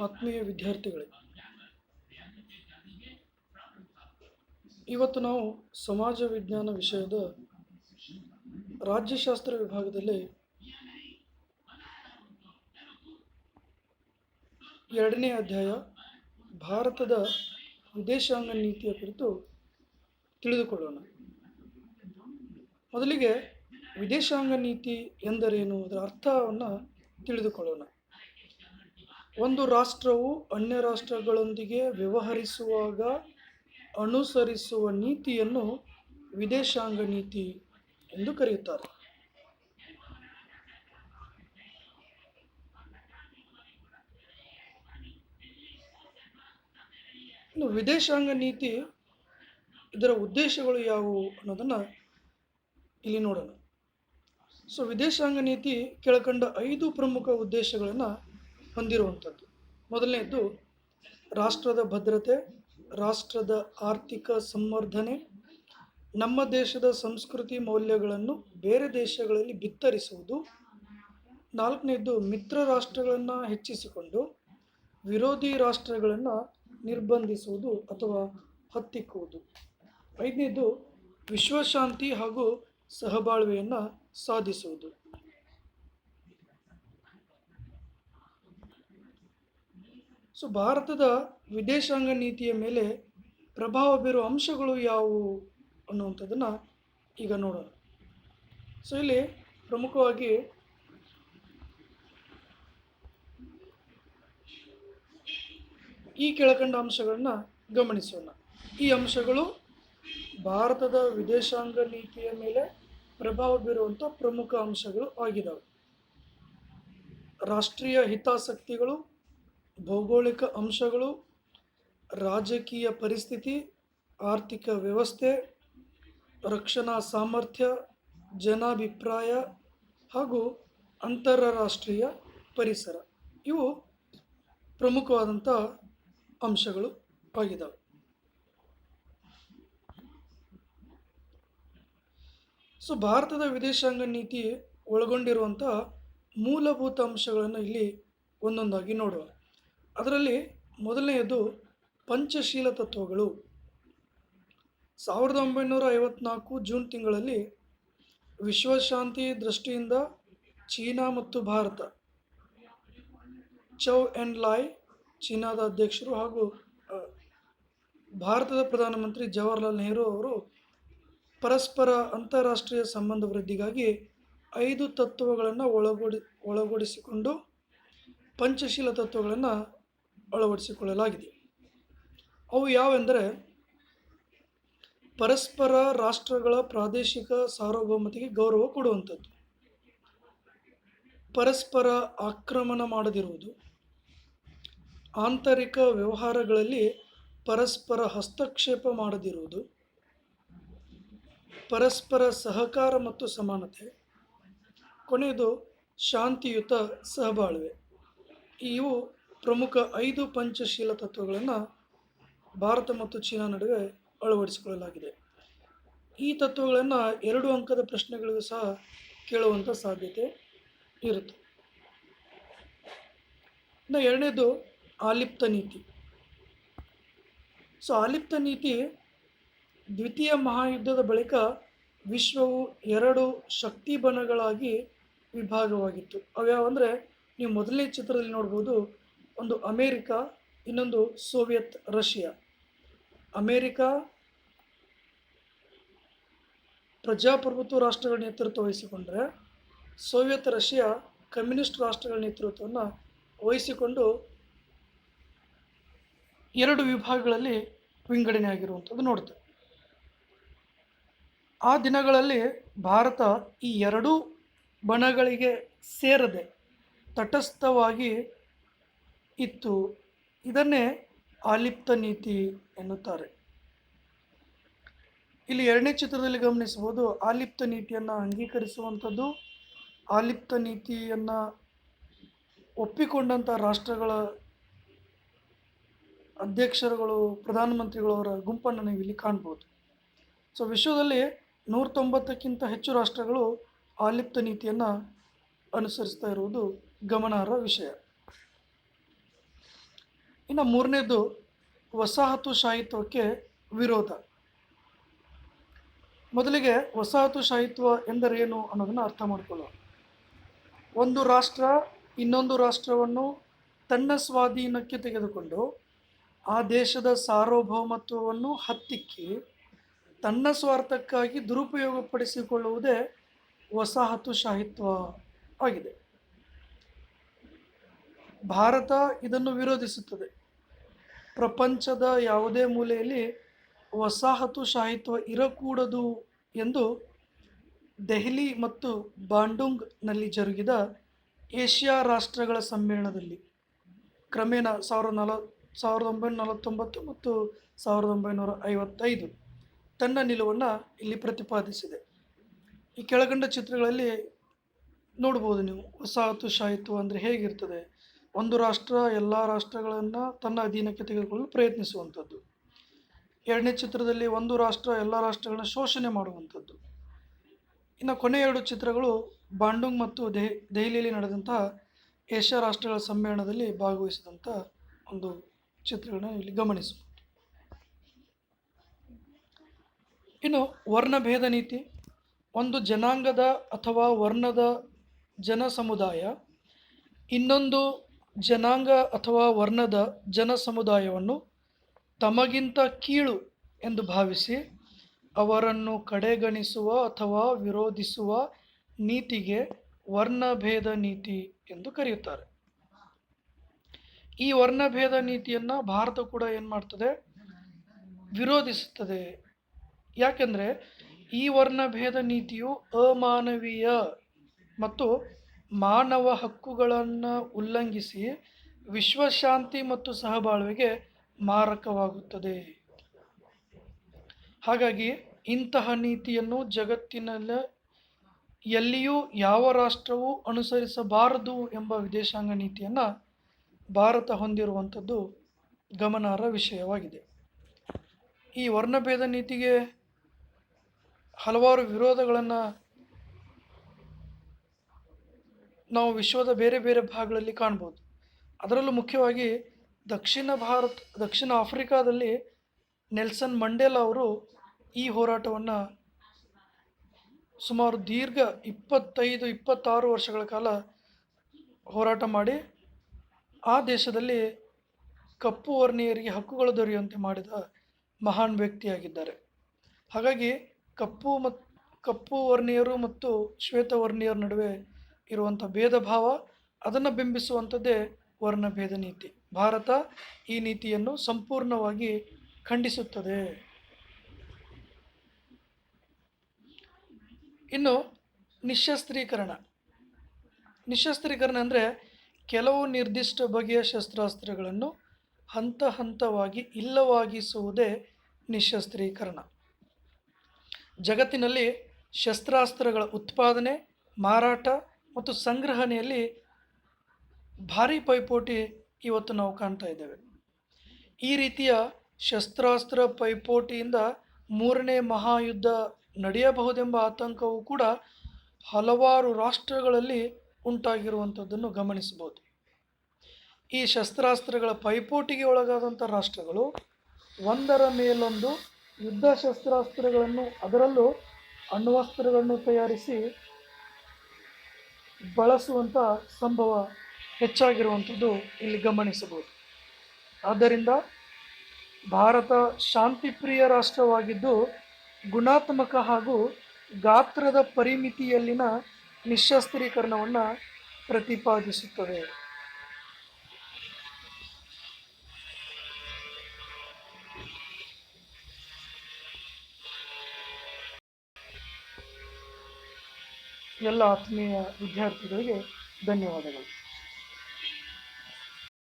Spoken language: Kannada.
ಆತ್ಮೀಯ ವಿದ್ಯಾರ್ಥಿಗಳೇ, ಇವತ್ತು ನಾವು ಸಮಾಜ ವಿಜ್ಞಾನ ವಿಷಯದ ರಾಜ್ಯಶಾಸ್ತ್ರ ವಿಭಾಗದಲ್ಲಿ ಎರಡನೇ ಅಧ್ಯಾಯ, ಭಾರತದ ವಿದೇಶಾಂಗ ನೀತಿಯ ಕುರಿತು ತಿಳಿದುಕೊಳ್ಳೋಣ. ಮೊದಲಿಗೆ ವಿದೇಶಾಂಗ ನೀತಿ ಎಂದರೇನು, ಅದರ ಅರ್ಥವನ್ನು ತಿಳಿದುಕೊಳ್ಳೋಣ. ಒಂದು ರಾಷ್ಟ್ರವು ಅನ್ಯ ರಾಷ್ಟ್ರಗಳೊಂದಿಗೆ ವ್ಯವಹರಿಸುವಾಗ ಅನುಸರಿಸುವ ನೀತಿಯನ್ನು ವಿದೇಶಾಂಗ ನೀತಿ ಎಂದು ಕರೆಯುತ್ತಾರೆ. ಇನ್ನು ವಿದೇಶಾಂಗ ನೀತಿ ಇದರ ಉದ್ದೇಶಗಳು ಯಾವುವು ಅನ್ನೋದನ್ನು ಇಲ್ಲಿ ನೋಡೋಣ. ಸೊ, ವಿದೇಶಾಂಗ ನೀತಿ ಕೆಳಕಂಡ ಐದು ಪ್ರಮುಖ ಉದ್ದೇಶಗಳನ್ನು ಹೊಂದಿರುವಂಥದ್ದು. ಮೊದಲನೇದು ರಾಷ್ಟ್ರದ ಭದ್ರತೆ, ರಾಷ್ಟ್ರದ ಆರ್ಥಿಕ ಸಂವರ್ಧನೆ, ನಮ್ಮ ದೇಶದ ಸಂಸ್ಕೃತಿ ಮೌಲ್ಯಗಳನ್ನು ಬೇರೆ ದೇಶಗಳಲ್ಲಿ ಬಿತ್ತರಿಸುವುದು. ನಾಲ್ಕನೇದು ಮಿತ್ರ ರಾಷ್ಟ್ರಗಳನ್ನು ಹೆಚ್ಚಿಸಿಕೊಂಡು ವಿರೋಧಿ ರಾಷ್ಟ್ರಗಳನ್ನು ನಿರ್ಬಂಧಿಸುವುದು ಅಥವಾ ಹತ್ತಿಕ್ಕುವುದು. ಐದನೇದು ವಿಶ್ವಶಾಂತಿ ಹಾಗೂ ಸಹಬಾಳ್ವೆಯನ್ನು ಸಾಧಿಸುವುದು. ಸೊ ಭಾರತದ ವಿದೇಶಾಂಗ ನೀತಿಯ ಮೇಲೆ ಪ್ರಭಾವ ಬೀರುವ ಅಂಶಗಳು ಯಾವುವು ಅನ್ನುವಂಥದ್ದನ್ನು ಈಗ ನೋಡೋಣ. ಸೊ ಇಲ್ಲಿ ಪ್ರಮುಖವಾಗಿ ಈ ಕೆಳಕಂಡ ಅಂಶಗಳನ್ನು ಗಮನಿಸೋಣ. ಈ ಅಂಶಗಳು ಭಾರತದ ವಿದೇಶಾಂಗ ನೀತಿಯ ಮೇಲೆ ಪ್ರಭಾವ ಬೀರುವಂಥ ಪ್ರಮುಖ ಅಂಶಗಳು ಆಗಿದ್ದಾವೆ ರಾಷ್ಟ್ರೀಯ ಹಿತಾಸಕ್ತಿಗಳು ಭೌಗೋಳಿಕ ಅಂಶಗಳು, ರಾಜಕೀಯ ಪರಿಸ್ಥಿತಿ, ಆರ್ಥಿಕ ವ್ಯವಸ್ಥೆ, ರಕ್ಷಣಾ ಸಾಮರ್ಥ್ಯ, ಜನಾಭಿಪ್ರಾಯ ಹಾಗೂ ಅಂತಾರಾಷ್ಟ್ರೀಯ ಪರಿಸರ. ಇವು ಪ್ರಮುಖವಾದಂಥ ಅಂಶಗಳು ಆಗಿದ್ದಾವೆ ಸೊ, ಭಾರತದ ವಿದೇಶಾಂಗ ನೀತಿ ಒಳಗೊಂಡಿರುವಂಥ ಮೂಲಭೂತ ಅಂಶಗಳನ್ನು ಇಲ್ಲಿ ಒಂದೊಂದಾಗಿ ನೋಡುವ. ಅದರಲ್ಲಿ ಮೊದಲನೆಯದು ಪಂಚಶೀಲ ತತ್ವಗಳು. ಸಾವಿರದ ಒಂಬೈನೂರ ಐವತ್ನಾಲ್ಕು ಜೂನ್ ತಿಂಗಳಲ್ಲಿ ವಿಶ್ವಶಾಂತಿ ದೃಷ್ಟಿಯಿಂದ ಚೀನಾ ಮತ್ತು ಭಾರತ, ಚೌ ಎನ್ ಲಾಯ್ ಚೀನಾದ ಅಧ್ಯಕ್ಷರು ಹಾಗೂ ಭಾರತದ ಪ್ರಧಾನಮಂತ್ರಿ ಜವಾಹರ್ಲಾಲ್ ನೆಹರು ಅವರು ಪರಸ್ಪರ ಅಂತಾರಾಷ್ಟ್ರೀಯ ಸಂಬಂಧ ವೃದ್ಧಿಗಾಗಿ ಐದು ತತ್ವಗಳನ್ನು ಒಳಗೂಡಿ, ಒಳಗೂಡಿಸಿಕೊಂಡು ಪಂಚಶೀಲ ತತ್ವಗಳನ್ನು ಅಳವಡಿಸಿಕೊಳ್ಳಲಾಗಿದೆ. ಅವು ಯಾವೆಂದರೆ ಪರಸ್ಪರ ರಾಷ್ಟ್ರಗಳ ಪ್ರಾದೇಶಿಕ ಸಾರ್ವಭೌಮತೆಗೆ ಗೌರವ ಕೊಡುವಂಥದ್ದು. ಪರಸ್ಪರ ಆಕ್ರಮಣ ಮಾಡದಿರುವುದು. ಆಂತರಿಕ ವ್ಯವಹಾರಗಳಲ್ಲಿ ಪರಸ್ಪರ ಹಸ್ತಕ್ಷೇಪ ಮಾಡದಿರುವುದು. ಪರಸ್ಪರ ಸಹಕಾರ ಮತ್ತು ಸಮಾನತೆ. ಕೊನೆಯದು ಶಾಂತಿಯುತ ಸಹಬಾಳ್ವೆ. ಇವು ಪ್ರಮುಖ ಐದು ಪಂಚಶೀಲ ತತ್ವಗಳನ್ನು ಭಾರತ ಮತ್ತು ಚೀನಾ ನಡುವೆ ಅಳವಡಿಸಿಕೊಳ್ಳಲಾಗಿದೆ. ಈ ತತ್ವಗಳನ್ನು ಎರಡು ಅಂಕದ ಪ್ರಶ್ನೆಗಳಿಗೂ ಸಹ ಕೇಳುವಂಥ ಸಾಧ್ಯತೆ ಇರುತ್ತೆ. ಇನ್ನು ಎರಡನೇದು ಆಲಿಪ್ತ ನೀತಿ. ಸೊ, ಆಲಿಪ್ತ ನೀತಿ ದ್ವಿತೀಯ ಮಹಾಯುದ್ಧದ ಬಳಿಕ ವಿಶ್ವವು ಎರಡು ಶಕ್ತಿ ಬಣಗಳಾಗಿ ವಿಭಾಗವಾಗಿತ್ತು. ಅವ್ಯಾವಂದರೆ ನೀವು ಮೊದಲನೇ ಚಿತ್ರದಲ್ಲಿ ನೋಡ್ಬೋದು ಒಂದು ಅಮೇರಿಕಾ, ಇನ್ನೊಂದು ಸೋವಿಯತ್, ರಷ್ಯಾ. ಅಮೇರಿಕಾ ಪ್ರಜಾಪ್ರಭುತ್ವ ರಾಷ್ಟ್ರಗಳ ನೇತೃತ್ವ ವಹಿಸಿಕೊಂಡ್ರೆ, ಸೋವಿಯತ್, ರಷ್ಯಾ ಕಮ್ಯುನಿಸ್ಟ್ ರಾಷ್ಟ್ರಗಳ ನೇತೃತ್ವವನ್ನು ವಹಿಸಿಕೊಂಡು ಎರಡು ವಿಭಾಗಗಳಲ್ಲಿ ವಿಂಗಡಣೆ ಆಗಿರುವಂಥದ್ದು ನೋಡ್ತೇವೆ ಆ ದಿನಗಳಲ್ಲಿ ಭಾರತ ಈ ಎರಡೂ ಬಣಗಳಿಗೆ ಸೇರದೆ ತಟಸ್ಥವಾಗಿ ಇತ್ತು. ಇದನ್ನೇ ಆಲಿಪ್ತ ನೀತಿ ಎನ್ನುತ್ತಾರೆ. ಇಲ್ಲಿ ಎರಡನೇ ಚಿತ್ರದಲ್ಲಿ ಗಮನಿಸಬಹುದು, ಆಲಿಪ್ತ ನೀತಿಯನ್ನು ಅಂಗೀಕರಿಸುವಂಥದ್ದು, ಆಲಿಪ್ತ ನೀತಿಯನ್ನು ಒಪ್ಪಿಕೊಂಡಂಥ ರಾಷ್ಟ್ರಗಳ ಅಧ್ಯಕ್ಷರುಗಳು ಪ್ರಧಾನಮಂತ್ರಿಗಳವರ ಗುಂಪನ್ನು ನೀವು ಇಲ್ಲಿ ಕಾಣ್ಬೋದು. ಸೊ ವಿಶ್ವದಲ್ಲಿ ನೂರ ತೊಂಬತ್ತಕ್ಕಿಂತ ಹೆಚ್ಚು ರಾಷ್ಟ್ರಗಳು ಆಲಿಪ್ತ ನೀತಿಯನ್ನು ಅನುಸರಿಸ್ತಾ ಇರುವುದು ಗಮನಾರ್ಹ ವಿಷಯ. ಇನ್ನು ಮೂರನೇದು ವಸಾಹತುಶಾಹಿತ್ವಕ್ಕೆ ವಿರೋಧ. ಮೊದಲಿಗೆ ವಸಾಹತುಶಾಹಿತ್ವ ಎಂದರೇನು ಅನ್ನೋದನ್ನು ಅರ್ಥ ಮಾಡಿಕೊಳ್ಳೋಣ. ಒಂದು ರಾಷ್ಟ್ರ ಇನ್ನೊಂದು ರಾಷ್ಟ್ರವನ್ನು ತನ್ನ ಸ್ವಾಧೀನಕ್ಕೆ ತೆಗೆದುಕೊಂಡು ಆ ದೇಶದ ಸಾರ್ವಭೌಮತ್ವವನ್ನು ಹತ್ತಿಕ್ಕಿ ತನ್ನ ಸ್ವಾರ್ಥಕ್ಕಾಗಿ ದುರುಪಯೋಗಪಡಿಸಿಕೊಳ್ಳುವುದೇ ವಸಾಹತುಶಾಹಿತ್ವ ಆಗಿದೆ. ಭಾರತ ಇದನ್ನು ವಿರೋಧಿಸುತ್ತದೆ. ಪ್ರಪಂಚದ ಯಾವುದೇ ಮೂಲೆಯಲ್ಲಿ ವಸಾಹತು ಶಾಹಿತ್ವ ಇರಕೂಡದು ಎಂದು ದೆಹಲಿ ಮತ್ತು ಬಾಂಡುಂಗ್ನಲ್ಲಿ ಜರುಗಿದ ಏಷ್ಯಾ ರಾಷ್ಟ್ರಗಳ ಸಮ್ಮೇಳನದಲ್ಲಿ ಕ್ರಮೇಣ ಸಾವಿರದ ನಲ, ಸಾವಿರದ ಒಂಬೈನೂರ ನಲವತ್ತೊಂಬತ್ತು ಮತ್ತು ಸಾವಿರದ ಒಂಬೈನೂರ ಐವತ್ತೈದು ತನ್ನ ನಿಲುವನ್ನು ಇಲ್ಲಿ ಪ್ರತಿಪಾದಿಸಿದೆ. ಈ ಕೆಳಗಂಡ ಚಿತ್ರಗಳಲ್ಲಿ ನೋಡ್ಬೋದು ನೀವು ವಸಾಹತು ಶಾಹಿತ್ವ ಅಂದರೆ ಹೇಗಿರ್ತದೆ? ಒಂದು ರಾಷ್ಟ್ರ, ಎಲ್ಲ ರಾಷ್ಟ್ರಗಳನ್ನು ತನ್ನ ಅಧೀನಕ್ಕೆ ತೆಗೆದುಕೊಳ್ಳಲು ಪ್ರಯತ್ನಿಸುವಂಥದ್ದು. ಎರಡನೇ ಚಿತ್ರದಲ್ಲಿ ಒಂದು ರಾಷ್ಟ್ರ, ಎಲ್ಲ ರಾಷ್ಟ್ರಗಳನ್ನ ಶೋಷಣೆ ಮಾಡುವಂಥದ್ದು. ಇನ್ನು ಕೊನೆ ಎರಡು ಚಿತ್ರಗಳು ಬಾಂಡುಂಗ್ ಮತ್ತು ದೆಹ, ದೆಹಲಿಯಲ್ಲಿ ನಡೆದಂಥ ಏಷ್ಯಾ ರಾಷ್ಟ್ರಗಳ ಸಮ್ಮೇಳನದಲ್ಲಿ ಭಾಗವಹಿಸಿದಂಥ ಒಂದು ಚಿತ್ರಗಳನ್ನ ಇಲ್ಲಿ ಗಮನಿಸಬಹುದು ಇನ್ನು ವರ್ಣಭೇದ ನೀತಿ. ಒಂದು ಜನಾಂಗದ ಅಥವಾ ವರ್ಣದ ಜನ ಸಮುದಾಯ, ಇನ್ನೊಂದು ಜನಾಂಗ ಅಥವಾ ವರ್ಣದ ಜನ ಸಮುದಾಯವನ್ನು ತಮಗಿಂತ ಕೀಳು ಎಂದು ಭಾವಿಸಿ ಅವರನ್ನು ಕಡೆಗಣಿಸುವ ಅಥವಾ ವಿರೋಧಿಸುವ ನೀತಿಗೆ ವರ್ಣಭೇದ ನೀತಿ ಎಂದು ಕರೆಯುತ್ತಾರೆ. ಈ ವರ್ಣಭೇದ ನೀತಿಯನ್ನು ಭಾರತ ಕೂಡ ಏನು ಮಾಡ್ತದೆ? ವಿರೋಧಿಸುತ್ತದೆ. ಯಾಕೆಂದರೆ ಈ ವರ್ಣಭೇದ ನೀತಿಯು ಅಮಾನವೀಯ ಮತ್ತು ಮಾನವ ಹಕ್ಕುಗಳನ್ನು ಉಲ್ಲಂಘಿಸಿ ವಿಶ್ವಶಾಂತಿ ಮತ್ತು ಸಹಬಾಳ್ವೆಗೆ ಮಾರಕವಾಗುತ್ತದೆ. ಹಾಗಾಗಿ ಇಂತಹ ನೀತಿಯನ್ನು ಜಗತ್ತಿನಲ್ಲಿ ಎಲ್ಲಿಯೂ ಯಾವ ರಾಷ್ಟ್ರವೂ ಅನುಸರಿಸಬಾರದು ಎಂಬ ವಿದೇಶಾಂಗ ನೀತಿಯನ್ನು ಭಾರತ ಹೊಂದಿರುವಂಥದ್ದು ಗಮನಾರ್ಹ ವಿಷಯವಾಗಿದೆ. ಈ ವರ್ಣಭೇದ ನೀತಿಗೆ ಹಲವಾರು ವಿರೋಧಗಳನ್ನು ನಾವು ವಿಶ್ವದ ಬೇರೆ ಬೇರೆ ಭಾಗಗಳಲ್ಲಿ ಕಾಣ್ಬೋದು. ಅದರಲ್ಲೂ ಮುಖ್ಯವಾಗಿ ದಕ್ಷಿಣ ಭಾರತ, ದಕ್ಷಿಣ ಆಫ್ರಿಕಾದಲ್ಲಿ ನೆಲ್ಸನ್ ಮಂಡೇಲ ಅವರು ಈ ಹೋರಾಟವನ್ನು ಸುಮಾರು ದೀರ್ಘ ಇಪ್ಪತ್ತೈದು, ಇಪ್ಪತ್ತಾರು ವರ್ಷಗಳ ಕಾಲ ಹೋರಾಟ ಮಾಡಿ ಆ ದೇಶದಲ್ಲಿ ಕಪ್ಪು ವರ್ಣೀಯರಿಗೆ ಹಕ್ಕುಗಳು ದೊರೆಯುವಂತೆ ಮಾಡಿದ ಮಹಾನ್ ವ್ಯಕ್ತಿಯಾಗಿದ್ದಾರೆ. ಹಾಗಾಗಿ ಕಪ್ಪು ಮತ್ತು ಕಪ್ಪು ವರ್ಣೀಯರು ಮತ್ತು ಶ್ವೇತವರ್ಣೀಯರ ನಡುವೆ ಇರುವಂಥ ಭೇದ ಭಾವ ಅದನ್ನು ಬಿಂಬಿಸುವಂಥದ್ದೇ ವರ್ಣಭೇದ ನೀತಿ. ಭಾರತ ಈ ನೀತಿಯನ್ನು ಸಂಪೂರ್ಣವಾಗಿ ಖಂಡಿಸುತ್ತದೆ. ಇನ್ನು ನಿಶಸ್ತ್ರೀಕರಣ. ನಿಶಸ್ತ್ರೀಕರಣ ಅಂದರೆ ಕೆಲವು ನಿರ್ದಿಷ್ಟ ಬಗೆಯ ಶಸ್ತ್ರಾಸ್ತ್ರಗಳನ್ನು ಹಂತ ಹಂತವಾಗಿ ಇಲ್ಲವಾಗಿಸುವುದೇ ನಿಶಸ್ತ್ರೀಕರಣ. ಜಗತ್ತಿನಲ್ಲಿ ಶಸ್ತ್ರಾಸ್ತ್ರಗಳ ಉತ್ಪಾದನೆ, ಮಾರಾಟ ಮತ್ತು ಸಂಗ್ರಹಣೆಯಲ್ಲಿ ಭಾರಿ ಪೈಪೋಟಿ ಇವತ್ತು ನಾವು ಕಾಣ್ತಾ ಇದ್ದೇವೆ. ಈ ರೀತಿಯ ಶಸ್ತ್ರಾಸ್ತ್ರ ಪೈಪೋಟಿಯಿಂದ ಮೂರನೇ ಮಹಾಯುದ್ಧ ನಡೆಯಬಹುದೆಂಬ ಆತಂಕವು ಕೂಡ ಹಲವಾರು ರಾಷ್ಟ್ರಗಳಲ್ಲಿ ಉಂಟಾಗಿರುವಂಥದ್ದನ್ನು ಗಮನಿಸಬಹುದು. ಈ ಶಸ್ತ್ರಾಸ್ತ್ರಗಳ ಪೈಪೋಟಿಗೆ ಒಳಗಾದಂಥ ರಾಷ್ಟ್ರಗಳು ಒಂದರ ಮೇಲೊಂದು ಯುದ್ಧ ಶಸ್ತ್ರಾಸ್ತ್ರಗಳನ್ನು ಅದರಲ್ಲೂ ಅಣ್ವಸ್ತ್ರಗಳನ್ನು ತಯಾರಿಸಿ ಬಳಸುವಂಥ ಸಂಭವ ಹೆಚ್ಚಾಗಿರುವಂಥದ್ದು ಇಲ್ಲಿ ಗಮನಿಸಬಹುದು. ಆದ್ದರಿಂದ ಭಾರತ ಶಾಂತಿಪ್ರಿಯ ರಾಷ್ಟ್ರವಾಗಿದ್ದು, ಗುಣಾತ್ಮಕ ಹಾಗೂ ಗಾತ್ರದ ಪರಿಮಿತಿಯಲ್ಲಿನ ನಿಶಸ್ತ್ರೀಕರಣವನ್ನು ಪ್ರತಿಪಾದಿಸುತ್ತದೆ. ಎಲ್ಲ ಆತ್ಮೀಯ ವಿದ್ಯಾರ್ಥಿಗಳಿಗೆ ಧನ್ಯವಾದಗಳು.